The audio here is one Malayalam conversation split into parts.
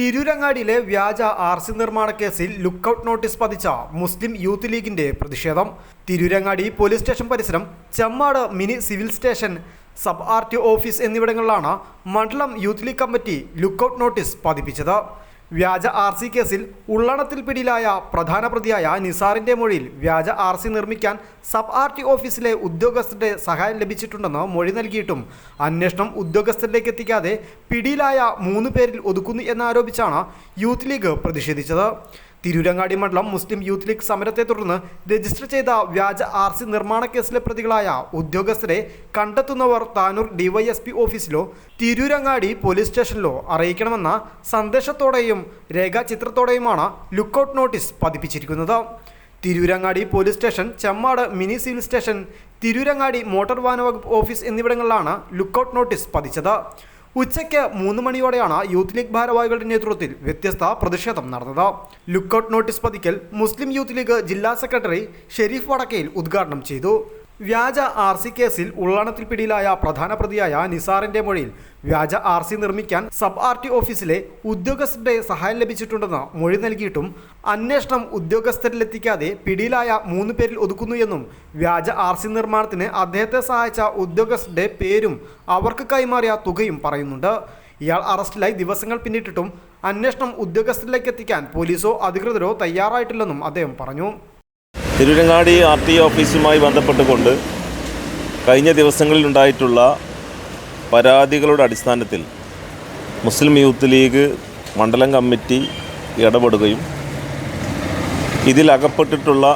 തിരൂരങ്ങാടിയിലെ വ്യാജ ആർ സി നിർമ്മാണ കേസിൽ ലുക്കൌട്ട് നോട്ടീസ് പതിച്ച മുസ്ലിം യൂത്ത് ലീഗിന്റെ പ്രതിഷേധം. തിരൂരങ്ങാടി പോലീസ് സ്റ്റേഷൻ പരിസരം Chemmad mini civil station sub R T office എന്നിവിടങ്ങളിലാണ് മണ്ഡലം youth league committee lookout notice പതിപ്പിച്ചത്. വ്യാജ ആർ സി കേസിൽ ഉള്ളണത്തിൽ പിടിയിലായ പ്രധാന പ്രതിയായ നിസാറിന്റെ മൊഴിയിൽ വ്യാജ ആർ സി നിർമ്മിക്കാൻ സബ് ആർ ടി ഓഫീസിലെ ഉദ്യോഗസ്ഥരുടെ സഹായം ലഭിച്ചിട്ടുണ്ടെന്ന് മൊഴി നൽകിയിട്ടും അന്വേഷണം ഉദ്യോഗസ്ഥരിലേക്ക് എത്തിക്കാതെ പിടിയിലായ മൂന്ന് പേരിൽ ഒതുക്കുന്നു എന്നാരോപിച്ചാണ് യൂത്ത് ലീഗ് പ്രതിഷേധിച്ചത്. തിരൂരങ്ങാടി മണ്ഡലം മുസ്ലിം യൂത്ത് ലീഗ് സമരത്തെ തുടർന്ന് രജിസ്റ്റർ ചെയ്ത വ്യാജ ആർ സി നിർമ്മാണ കേസിലെ പ്രതികളായ ഉദ്യോഗസ്ഥരെ കണ്ടെത്തുന്നവർ താനൂർ ഡിവൈഎസ്പി ഓഫീസിലോ തിരൂരങ്ങാടി പോലീസ് സ്റ്റേഷനിലോ അറിയിക്കണമെന്ന സന്ദേശത്തോടെയും രേഖാചിത്രത്തോടെയുമാണ് lookout notice പതിപ്പിച്ചിരിക്കുന്നത്. Tirurangadi police station Chemmad mini civil station Tirurangadi motor വാഹന വകുപ്പ് ഓഫീസ് എന്നിവിടങ്ങളിലാണ് ലുക്കൌട്ട് നോട്ടീസ് പതിച്ചത്. ഉച്ചയ്ക്ക് മൂന്ന് മണിയോടെയാണ് യൂത്ത് ലീഗ് ഭാരവാഹികളുടെ നേതൃത്വത്തിൽ വ്യത്യസ്ത പ്രതിഷേധം നടന്നത്. ലുക്കൌട്ട് നോട്ടീസ് പതിക്കൽ മുസ്ലിം യൂത്ത് ലീഗ് ജില്ലാ സെക്രട്ടറി ഷെരീഫ് വടക്കയിൽ ഉദ്ഘാടനം ചെയ്തു. വ്യാജ ആർ സി കേസിൽ ഉള്ളണത്തിൽ പിടിയിലായ പ്രധാന പ്രതിയായ നിസാറിന്റെ മൊഴിയിൽ വ്യാജ ആർ സി നിർമ്മിക്കാൻ സബ് ആർ ടി ഓഫീസിലെ ഉദ്യോഗസ്ഥരുടെ സഹായം ലഭിച്ചിട്ടുണ്ടെന്ന് മൊഴി നൽകിയിട്ടും അന്വേഷണം ഉദ്യോഗസ്ഥരിലെത്തിക്കാതെ പിടിയിലായ മൂന്ന് പേരിൽ ഒതുക്കുന്നു എന്നും വ്യാജ ആർ സി നിർമ്മാണത്തിന് അദ്ദേഹത്തെ സഹായിച്ച ഉദ്യോഗസ്ഥരുടെ പേരും അവർക്ക് കൈമാറിയ തുകയും പറയുന്നുണ്ട്. ഇയാൾ അറസ്റ്റിലായി ദിവസങ്ങൾ പിന്നിട്ടിട്ടും അന്വേഷണം ഉദ്യോഗസ്ഥരിലേക്ക് എത്തിക്കാൻ പോലീസോ അധികൃതരോ തയ്യാറായിട്ടില്ലെന്നും അദ്ദേഹം പറഞ്ഞു. തിരുരങ്ങാടി ആർ ടി ഓഫീസുമായി ബന്ധപ്പെട്ടുകൊണ്ട് കഴിഞ്ഞ ദിവസങ്ങളിലുണ്ടായിട്ടുള്ള പരാതികളുടെ അടിസ്ഥാനത്തിൽ മുസ്ലിം യൂത്ത് ലീഗ് മണ്ഡലം കമ്മിറ്റി ഇടപെടുകയും ഇതിലകപ്പെട്ടിട്ടുള്ള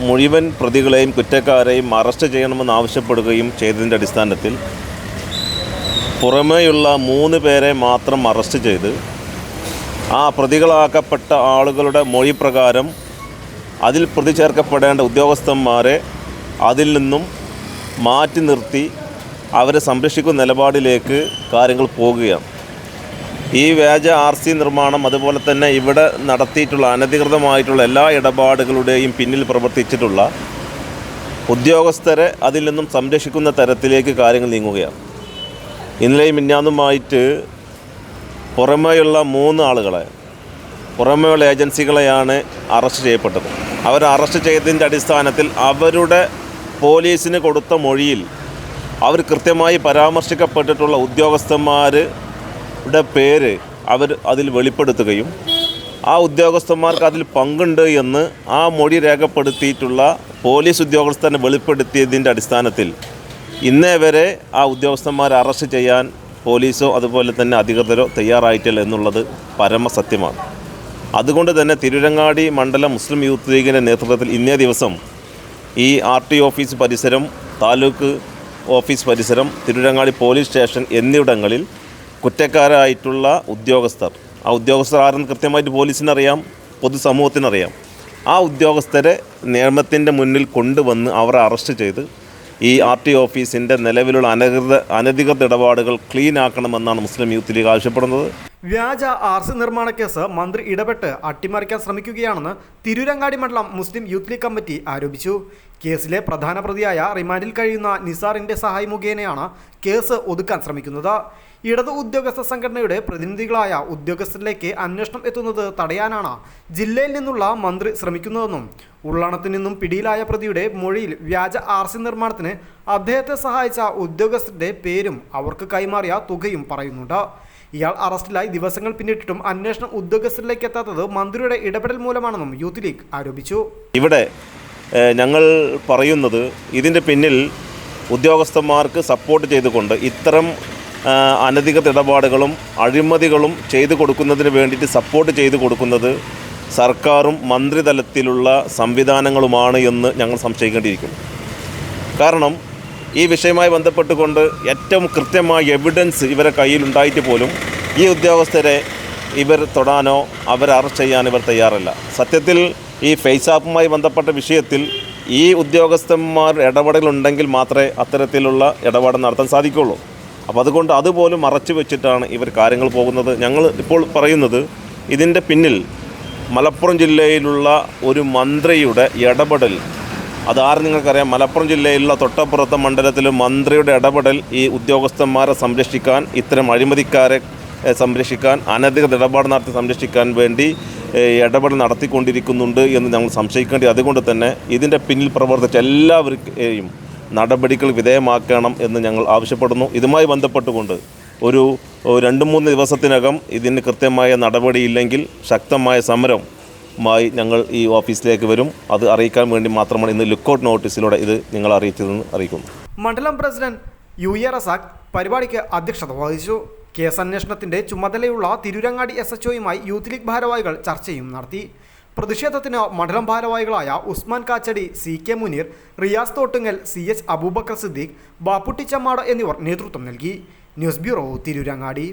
മുഴുവൻ പ്രതികളെയും കുറ്റക്കാരെയും അറസ്റ്റ് ചെയ്യണമെന്ന് ആവശ്യപ്പെടുകയും ചെയ്തതിന്റെ അടിസ്ഥാനത്തിൽ പുറമേയുള്ള മൂന്ന് പേരെ മാത്രം അറസ്റ്റ് ചെയ്ത് ആ പ്രതികളാക്കപ്പെട്ട ആളുകളുടെ മൊഴി പ്രകാരം അതിൽ പ്രതി ചേർക്കപ്പെടേണ്ട ഉദ്യോഗസ്ഥന്മാരെ അതിൽ നിന്നും മാറ്റി നിർത്തി അവരെ സംരക്ഷിക്കുന്ന നിലപാടിലേക്ക് കാര്യങ്ങൾ പോകുകയാണ്. ഈ വ്യാജ ആർ സി നിർമ്മാണം അതുപോലെ തന്നെ ഇവിടെ നടത്തിയിട്ടുള്ള അനധികൃതമായിട്ടുള്ള എല്ലാ ഇടപാടുകളുടെയും പിന്നിൽ പ്രവർത്തിച്ചിട്ടുള്ള ഉദ്യോഗസ്ഥരെ അതിൽ നിന്നും സംരക്ഷിക്കുന്ന തരത്തിലേക്ക് കാര്യങ്ങൾ നീങ്ങുകയാണ്. ഇന്നലെയും മിന്നാന്നുമായിട്ട് പുറമേയുള്ള മൂന്ന് ആളുകളെ പുറമേയുള്ള ഏജൻസികളെയാണ് അറസ്റ്റ് ചെയ്യപ്പെട്ടത്. അവർ അറസ്റ്റ് ചെയ്തതിന്റെ അടിസ്ഥാനത്തിൽ അവരുടെ പോലീസിന് കൊടുത്ത മൊഴിയിൽ അവർ കൃത്യമായി പരാമർശിക്കപ്പെട്ടിട്ടുള്ള ഉദ്യോഗസ്ഥന്മാരുടെ പേര് അവർ അതിൽ വെളിപ്പെടുത്തുകയും ആ ഉദ്യോഗസ്ഥന്മാർക്ക് അതിൽ പങ്കുണ്ട് എന്ന് ആ മൊഴി രേഖപ്പെടുത്തിയിട്ടുള്ള പോലീസ് ഉദ്യോഗസ്ഥനെ വെളിപ്പെടുത്തിയതിന്റെ അടിസ്ഥാനത്തിൽ ഇന്നേ വരെ ആ ഉദ്യോഗസ്ഥന്മാരെ അറസ്റ്റ് ചെയ്യാൻ പോലീസോ അതുപോലെ തന്നെ അധികൃതരോ തയ്യാറായിട്ടില്ല എന്നുള്ളത് പരമസത്യമാണ്. അതുകൊണ്ട് തന്നെ തിരുരങ്ങാടി മണ്ഡലം മുസ്ലിം യൂത്ത് ലീഗിന്റെ നേതൃത്വത്തിൽ ഇന്നേ ദിവസം ഈ ആർ ടി ഓഫീസ് പരിസരം താലൂക്ക് ഓഫീസ് പരിസരം തിരുരങ്ങാടി പോലീസ് സ്റ്റേഷൻ എന്നിവിടങ്ങളിൽ കുറ്റക്കാരായിട്ടുള്ള ഉദ്യോഗസ്ഥർ. ആ ഉദ്യോഗസ്ഥർ ആരെന്ന് കൃത്യമായിട്ട് പോലീസിനറിയാം പൊതുസമൂഹത്തിനറിയാം. ആ ഉദ്യോഗസ്ഥരെ നിയമത്തിന്റെ മുന്നിൽ കൊണ്ടുവന്ന് അവരെ അറസ്റ്റ് ചെയ്ത് ഈ ആർ ടി ഓഫീസിന്റെ നിലവിലുള്ള അനധികൃത അനധികൃത ഇടപാടുകൾ ക്ലീൻ ആക്കണമെന്നാണ് മുസ്ലിം യൂത്ത് ലീഗ് ആവശ്യപ്പെടുന്നത്. വ്യാജ ആർ സി നിർമ്മാണ കേസ് മന്ത്രി ഇടപെട്ട് അട്ടിമറിക്കാൻ ശ്രമിക്കുകയാണെന്ന് തിരൂരങ്ങാടി മണ്ഡലം മുസ്ലിം യൂത്ത് ലീഗ് കമ്മിറ്റി ആരോപിച്ചു. കേസിലെ പ്രധാന പ്രതിയായ റിമാൻഡിൽ കഴിയുന്ന നിസാറിന്റെ സഹായി മുഖേനയാണ് കേസ് ഒതുക്കാൻ ശ്രമിക്കുന്നത്. ഇടത് ഉദ്യോഗസ്ഥ സംഘടനയുടെ പ്രതിനിധികളായ ഉദ്യോഗസ്ഥരിലേക്ക് അന്വേഷണം എത്തുന്നത് തടയാനാണ് ജില്ലയിൽ നിന്നുള്ള മന്ത്രി ശ്രമിക്കുന്നതെന്നും ഉള്ളണത്തിൽ നിന്നും പിടിയിലായ പ്രതിയുടെ മൊഴിയിൽ വ്യാജ ആർ സി നിർമ്മാണത്തിന് അദ്ദേഹത്തെ സഹായിച്ച ഉദ്യോഗസ്ഥരുടെ പേരും അവർക്ക് കൈമാറിയ തുകയും പറയുന്നുണ്ട്. ഇയാൾ അറസ്റ്റിലായി ദിവസങ്ങൾ പിന്നിട്ടിട്ടും അന്വേഷണം ഉദ്യോഗസ്ഥരിലേക്ക് എത്താത്തത് മന്ത്രിയുടെ ഇടപെടൽ മൂലമാണെന്നും യൂത്ത് ലീഗ് ആരോപിച്ചു. ഇവിടെ ഞങ്ങൾ പറയുന്നത് ഇതിന്റെ പിന്നിൽ ഉദ്യോഗസ്ഥന്മാർക്ക് സപ്പോർട്ട് ചെയ്തുകൊണ്ട് ഇത്തരം അനധികൃത ഇടപാടുകളും അഴിമതികളും ചെയ്തു കൊടുക്കുന്നതിന് വേണ്ടിയിട്ട് സപ്പോർട്ട് ചെയ്തു കൊടുക്കുന്നത് സർക്കാരും മന്ത്രിതലത്തിലുള്ള സംവിധാനങ്ങളുമാണ് എന്ന് ഞങ്ങൾ സംശയിക്കേണ്ടിയിരിക്കുന്നു. കാരണം ഈ വിഷയവുമായി ബന്ധപ്പെട്ടുകൊണ്ട് ഏറ്റവും കൃത്യമായ എവിഡൻസ് ഇവരെ കയ്യിലുണ്ടായിട്ട് പോലും ഈ ഉദ്യോഗസ്ഥരെ ഇവർ തൊടാനോ അവരെ അറസ്റ്റ് ചെയ്യാൻ ഇവർ തയ്യാറല്ല. സത്യത്തിൽ ഈ ഫേസ് ആപ്പുമായി ബന്ധപ്പെട്ട വിഷയത്തിൽ ഈ ഉദ്യോഗസ്ഥന്മാർ ഇടപെടലുണ്ടെങ്കിൽ മാത്രമേ അത്തരത്തിലുള്ള ഇടപാട് നടത്താൻ സാധിക്കുകയുള്ളൂ. അപ്പോൾ അതുകൊണ്ട് അതുപോലും മറച്ചു വെച്ചിട്ടാണ് ഇവർ കാര്യങ്ങൾ പോകുന്നത്. ഞങ്ങൾ ഇപ്പോൾ പറയുന്നത് ഇതിന്റെ പിന്നിൽ മലപ്പുറം ജില്ലയിലുള്ള ഒരു മന്ത്രിയുടെ ഇടപെടൽ അതാറ് നിങ്ങൾക്കറിയാം മലപ്പുറം ജില്ലയിലുള്ള തൊട്ടപ്പുറത്തെ മണ്ഡലത്തിൽ മന്ത്രിയുടെ ഇടപെടൽ ഈ ഉദ്യോഗസ്ഥന്മാരെ സംരക്ഷിക്കാൻ ഇത്തരം അഴിമതിക്കാരെ സംരക്ഷിക്കാൻ അനധികൃത ഇടപാട് നടത്തി സംരക്ഷിക്കാൻ വേണ്ടി ഇടപെടൽ നടത്തിക്കൊണ്ടിരിക്കുന്നുണ്ട് എന്ന് ഞങ്ങൾ സംശയിക്കേണ്ടി അതുകൊണ്ട് തന്നെ ഇതിന്റെ പിന്നിൽ പ്രവർത്തിച്ച എല്ലാവർക്കെയും നടപടികൾ വിധേയമാക്കണം എന്ന് ഞങ്ങൾ ആവശ്യപ്പെടുന്നു. ഇതുമായി ബന്ധപ്പെട്ടുകൊണ്ട് ഒരു രണ്ട് മൂന്ന് ദിവസത്തിനകം ഇതിന് കൃത്യമായ നടപടിയില്ലെങ്കിൽ ശക്തമായ സമരം മായി ഞങ്ങൾ ഈ ഓഫീസിലേക്ക് വരും. അത് അറിയിക്കാൻ വേണ്ടി മാത്രമാണ് ഇന്ന് ലുക്കൗട്ട് നോട്ടീസിലൂടെ ഇത് നിങ്ങൾ അറിയിച്ചതെന്ന് അറിയിക്കുന്നു. മണ്ഡലം പ്രസിഡന്റ് യു എ റസാഖ് പരിപാടിക്ക് അധ്യക്ഷത വഹിച്ചു. കേസ് അന്വേഷണത്തിന്റെ ചുമതലയുള്ള തിരുരങ്ങാടി എസ് എച്ച് ഒയുമായി യൂത്ത് ലീഗ് ഭാരവാഹികൾ ചർച്ചയും നടത്തി. പ്രതിഷേധത്തിന് മണ്ഡലം ഭാരവാഹികളായ Usman Kachadi C K Munir Riyas Thottungal C H Abubakar Siddique Bapputty Chemmad എന്നിവർ നേതൃത്വം നൽകി. News bureau Tirurangadi.